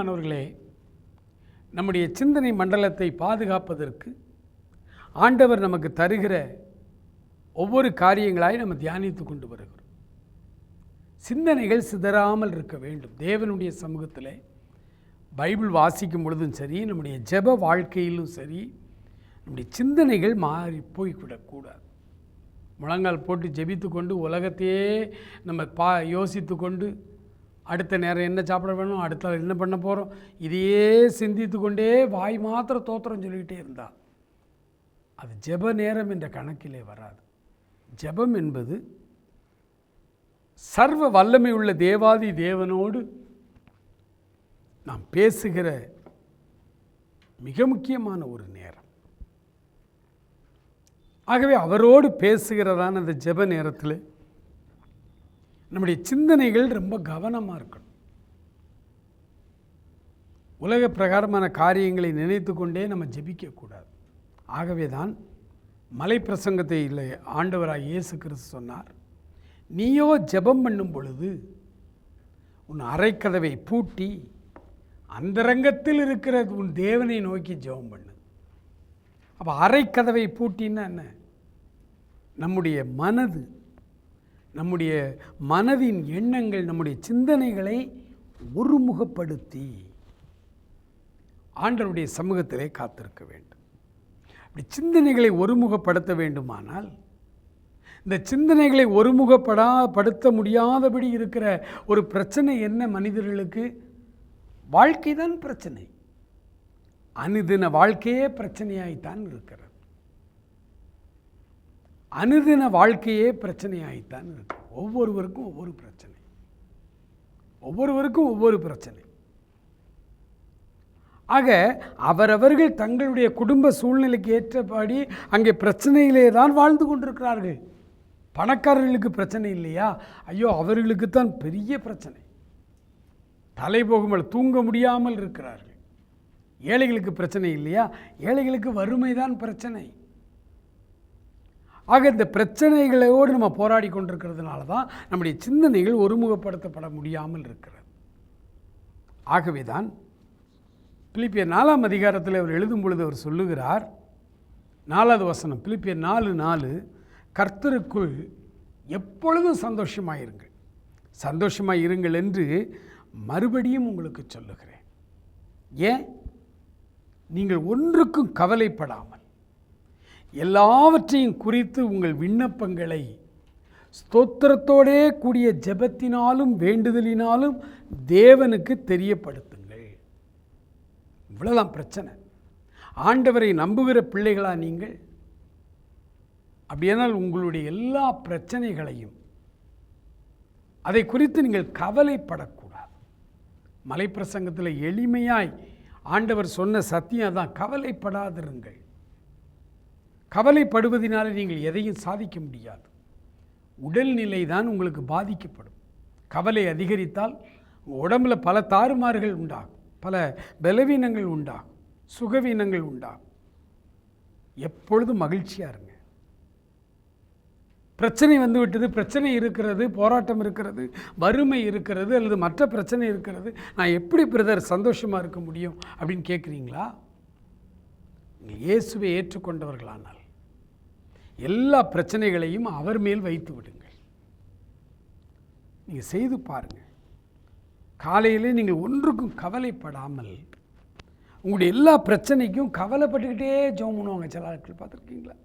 பிரியமானவர்களே நம்முடைய சிந்தனை மண்டலத்தை பாதுகாப்பதற்கு ஆண்டவர் நமக்கு தருகிற ஒவ்வொரு காரியங்களாய் நம்ம தியானித்து கொண்டு வருகிறோம். சிந்தனைகள் சிதறாமல் இருக்க வேண்டும். தேவனுடைய சமூகத்தில் பைபிள் வாசிக்கும் பொழுதும் சரி நம்முடைய ஜெப வாழ்க்கையிலும் சரி நம்முடைய சிந்தனைகள் மாறி போய்விடக்கூடாது முழங்கால் போட்டு ஜெபித்து கொண்டு உலகத்தையே நம்ம பா யோசித்து கொண்டு அடுத்த நேரம் என்ன சாப்பிட வேணும் அடுத்த என்ன பண்ண போகிறோம் இதையே சிந்தித்து கொண்டே வாய் மாத்திரம் தோத்திரம் சொல்லிக்கிட்டே இருந்தால் அது ஜெப நேரம் என்ற கணக்கிலே வராது. ஜெபம் என்பது சர்வ வல்லமை உள்ள தேவாதி தேவனோடு நாம் பேசுகிற மிக முக்கியமான ஒரு நேரம். ஆகவே அவரோடு பேசுகிறதான அந்த ஜெப நேரத்தில் நம்முடைய சிந்தனைகள் ரொம்ப கவனமாக இருக்கணும். உலக பிரகாரமான காரியங்களை நினைத்து கொண்டே நம்ம ஜெபிக்கக்கூடாது ஆகவே தான் மலை பிரசங்கத்தை இல்லை ஆண்டவராக இயேசு கிறிஸ்து சொன்னார் நீயோ ஜெபம் பண்ணும் பொழுது உன் அறைக்கதவை பூட்டி அந்தரங்கத்தில் இருக்கிற உன் தேவனை நோக்கி ஜெபம் பண்ணு. அப்போ அரைக்கதவை பூட்டின்னா என்ன? நம்முடைய மனது நம்முடைய மனதின் எண்ணங்கள் நம்முடைய சிந்தனைகளை ஒருமுகப்படுத்தி ஆண்டவருடைய சமூகத்திலே காத்திருக்க வேண்டும். அப்படி சிந்தனைகளை ஒருமுகப்படுத்த வேண்டுமானால் இந்த சிந்தனைகளை ஒருமுகப்படா படுத்த முடியாதபடி இருக்கிற ஒரு பிரச்சனை என்ன மனிதர்களுக்கு? வாழ்க்கை தான் பிரச்சனை. அனுதின வாழ்க்கையே பிரச்சனையாய்த்தான் இருக்கிறது. அனுதின வாழ்க்கையே பிரச்சனையாகித்தான் இருக்கு. ஒவ்வொருவருக்கும் ஒவ்வொரு பிரச்சனை. ஒவ்வொருவருக்கும் ஒவ்வொரு பிரச்சனை. ஆக அவரவர்கள் தங்களுடைய குடும்ப சூழ்நிலைக்கு ஏற்றபடி அங்கே பிரச்சனையிலே தான் வாழ்ந்து கொண்டிருக்கிறார்கள். பணக்காரர்களுக்கு பிரச்சனை இல்லையா? ஐயோ அவர்களுக்கு தான் பெரிய பிரச்சனை. தலை போகுமல் தூங்க முடியாமல் இருக்கிறார்கள். ஏழைகளுக்கு பிரச்சனை இல்லையா? ஏழைகளுக்கு வறுமை தான் பிரச்சனை. ஆக இந்த பிரச்சனைகளோடு நம்ம போராடி கொண்டிருக்கிறதுனால தான் நம்முடைய சிந்தனைகள் ஒருமுகப்படுத்தப்பட முடியாமல் இருக்கிறது. ஆகவே தான் பிலிப்பியர் நாலாம் அதிகாரத்தில் அவர் எழுதும் பொழுது அவர் சொல்லுகிறார் நாலாவது வசனம் பிலிப்பியர் நாலு நாலு கர்த்தருக்குள் எப்பொழுதும் சந்தோஷமாயிருங்கள். சந்தோஷமாக இருங்கள் என்று மறுபடியும் உங்களுக்கு சொல்லுகிறேன். ஏன்? நீங்கள் ஒன்றுக்கும் கவலைப்படாமல். எல்லாவற்றையும் குறித்து உங்கள் விண்ணப்பங்களை ஸ்தோத்திரத்தோடே கூடிய ஜெபத்தினாலும் வேண்டுதலினாலும் தேவனுக்கு தெரியப்படுத்துங்கள். இவ்வளோதான் பிரச்சனை. ஆண்டவரை நம்புகிற பிள்ளைகளா நீங்கள்? அப்படியானால் உங்களுடைய எல்லா பிரச்சனைகளையும் அதை குறித்து நீங்கள் கவலைப்படக்கூடாது. மலைப்பிரசங்கத்தில் எளிமையாய் ஆண்டவர் சொன்ன சத்தியம் தான் கவலைப்படாதிருங்கள். கவலைப்படுவதனால நீங்கள் எதையும் சாதிக்க முடியாது. உடல்நிலை தான் உங்களுக்கு பாதிக்கப்படும். கவலை அதிகரித்தால் உடம்பில் உடம்புல பல தாறுமாறுகள் உண்டாகும். பல பலவீனங்கள் உண்டாகும். சுகவீனங்கள் உண்டாகும். எப்பொழுதும் மகிழ்ச்சியாக இருங்க. பிரச்சனை வந்து விட்டது பிரச்சனை இருக்கிறது போராட்டம் இருக்கிறது வறுமை இருக்கிறது அல்லது மற்ற பிரச்சனை இருக்கிறது நான் எப்படி பிரதர் சந்தோஷமாக இருக்க முடியும் அப்படின்னு கேட்குறீங்களா நீங்கள் இயேசுவை ஏற்றுக்கொண்டவர்களானால். எல்லா பிரச்சனைகளையும் அவர் மேல் வைத்து விடுங்கள். நீங்கள் செய்து பாருங்கள் காலையிலே நீங்கள் ஒன்றுக்கும் கவலைப்படாமல் உங்களுடைய எல்லா பிரச்சனைக்கும் கவலைப்பட்டுக்கிட்டே ஜோம் பண்ணுவாங்க சில ஆட்கள் பார்த்துருக்கீங்களா?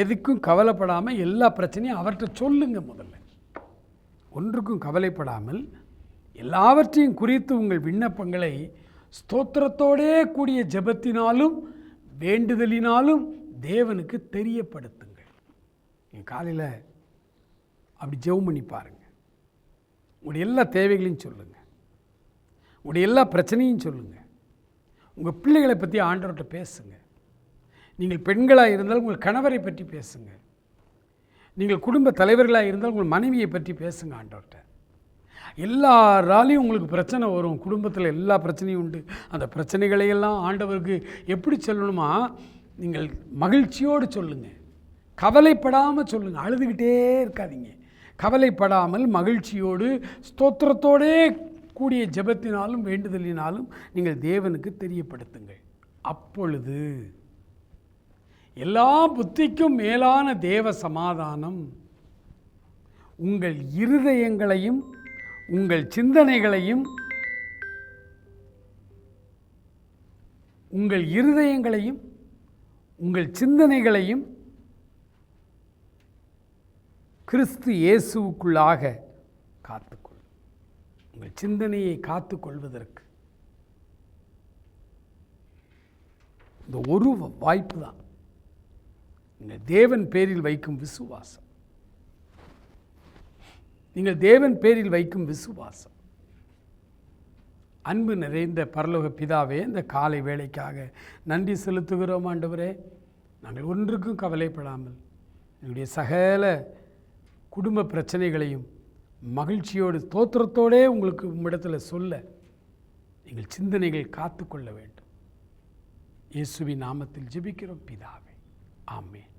எதுக்கும் கவலைப்படாமல் எல்லா பிரச்சனையும் அவர்கிட்ட சொல்லுங்கள் முதல்ல. ஒன்றுக்கும் கவலைப்படாமல் எல்லாவற்றையும் குறித்து உங்கள் விண்ணப்பங்களை ஸ்தோத்திரத்தோடே கூடிய ஜெபத்தினாலும் வேண்டுதலினாலும் தேவனுக்கு தெரியப்படுத்துங்கள். நீங்கள் காலையில் அப்படி ஜெபம் பண்ணி பாருங்கள் உங்களுடைய எல்லா தேவைகளையும் சொல்லுங்கள் உங்களுடைய எல்லா பிரச்சனையும் சொல்லுங்கள் உங்கள் பிள்ளைகளை பற்றி ஆண்டவர்கிட்ட பேசுங்க. நீங்கள் பெண்களாக இருந்தால் உங்கள் கணவரை பற்றி பேசுங்க. நீங்கள் குடும்ப தலைவர்களாக இருந்தால் உங்கள் மனைவியை பற்றி பேசுங்க ஆண்டவர்கிட்ட. எல்லாராலையும் உங்களுக்கு பிரச்சனை வரும். குடும்பத்தில் எல்லா பிரச்சனையும் உண்டு. அந்த பிரச்சனைகளையெல்லாம் ஆண்டவருக்கு எப்படி சொல்லணுமா? நீங்கள் மகிழ்ச்சியோடு சொல்லுங்கள் கவலைப்படாமல் சொல்லுங்கள் அழுதுகிட்டே இருக்காதீங்க. கவலைப்படாமல் மகிழ்ச்சியோடு ஸ்தோத்திரத்தோடே கூடிய ஜெபத்தினாலும் வேண்டுதலினாலும் நீங்கள் தேவனுக்கு தெரியப்படுத்துங்கள். அப்பொழுது எல்லா புத்திக்கும் மேலான தேவ சமாதானம் உங்கள் இருதயங்களையும் உங்கள் சிந்தனைகளையும் உங்கள் இருதயங்களையும் உங்கள் சிந்தனைகளையும் கிறிஸ்து இயேசுவுக்குள்ளாக காத்துக்கொள். உங்கள் சிந்தனையை காத்துக்கொள்வதற்கு. இந்த ஒரு வாய்ப்பு தான். நீங்கள் தேவன் பேரில் வைக்கும் விசுவாசம். நீங்கள் தேவன் பேரில் வைக்கும் விசுவாசம். அன்பு நிறைந்த பரலோக பிதாவே இந்த காலை வேலைக்காக நன்றி செலுத்துகிறோம் ஆண்டவரே. நாங்கள் ஒன்றுக்கும் கவலைப்படாமல் எங்களுடைய சகல குடும்ப பிரச்சனைகளையும் மகிழ்ச்சியோடு தோத்திரத்தோடே உங்களுக்கு உம்மிடத்தில் சொல்ல எங்கள் சிந்தனைகள் காத்துக்கொள்ள வேண்டும். இயேசுவின் நாமத்தில் ஜெபிக்கிறோம் பிதாவே. ஆமேன்.